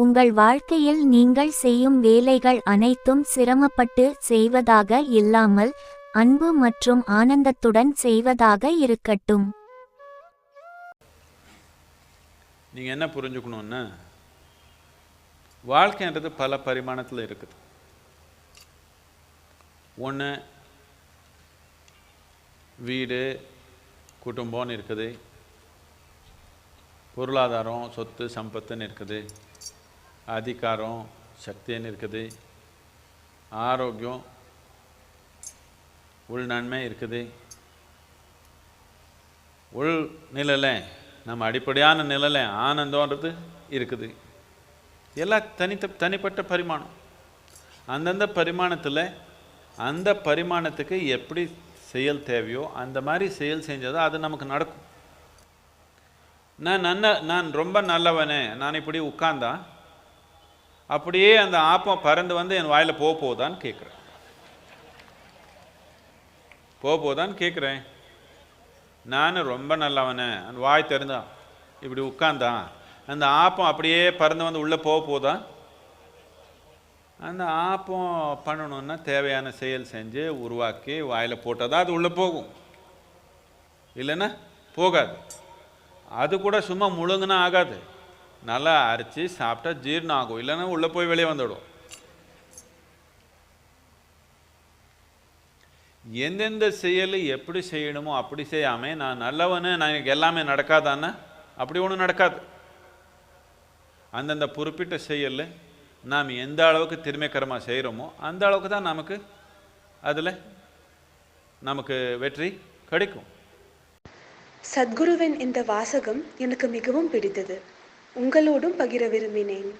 உங்கள் வாழ்க்கையில் நீங்கள் செய்யும் வேலைகள் அனைத்தும் சிரமப்பட்டு செய்வதாக இல்லாமல் அன்பு மற்றும் ஆனந்தத்துடன் செய்வதாக இருக்கட்டும். நீங்கள் என்ன புரிஞ்சுக்கணுன்னா வாழ்க்கைன்றது பல பரிமாணத்தில் இருக்குது. ஒன்று வீடு குடும்பம்னு இருக்குது. பொருளாதாரம் சொத்து சம்பத்துன்னு இருக்குது. அதிகாரம் சக்தின்னு இருக்குது. ஆரோக்கியம் உள் நன்மை இருக்குது. உள் நிழல நம்ம அடிப்படையான நிழல ஆனந்தம்ன்றது இருக்குது. எல்லாம் தனித்த தனிப்பட்ட பரிமாணம். அந்தந்த பரிமாணத்தில் அந்த பரிமாணத்துக்கு எப்படி செயல் தேவையோ அந்த மாதிரி செயல் செஞ்சதோ அது நமக்கு நடக்கும். நான் நல்ல நான் ரொம்ப நல்லவனே நான் இப்படி உட்கார்ந்தா அப்படியே அந்த ஆப்பம் பறந்து வந்து என் வாயில் போக போகுதான்னு கேட்குறேன் போக போகுதான்னு கேட்குறேன் நான் ரொம்ப நல்லவனே. அந்த வாய் திறந்தான் இப்படி உட்காந்தான் அந்த ஆப்பம் அப்படியே பறந்து வந்து உள்ளே போக போதான் அந்த ஆப்பம் பண்ணணுன்னா தேவையான செயல் செஞ்சு உருவாக்கி வாயில் போட்டால் தான் அது உள்ளே போகும். இல்லைன்னா போகாது. அது கூட சும்மா முழுங்கினா ஆகாது. நல்லா அரைச்சி சாப்பிட்டா ஜீரணம் ஆகும். இல்லைன்னா உள்ளே போய் வெளியே வந்துடும். எந்தெந்த செயல் எப்படி செய்யணுமோ அப்படி செய்யாம நான் நல்லவனு நான் எனக்கு எல்லாமே நடக்காதான்னு அப்படி ஒன்றும் நடக்காது. அந்தந்த குறிப்பிட்ட செயல் நாம் எந்த அளவுக்கு திறமைக்கரமாக செய்கிறோமோ அந்த அளவுக்கு தான் நமக்கு அதில் நமக்கு வெற்றி கிடைக்கும். சத்குருவின் இந்த வாசகம் எனக்கு மிகவும் பிடித்தது. உங்களோடும் பகிர விரும்பினேன்.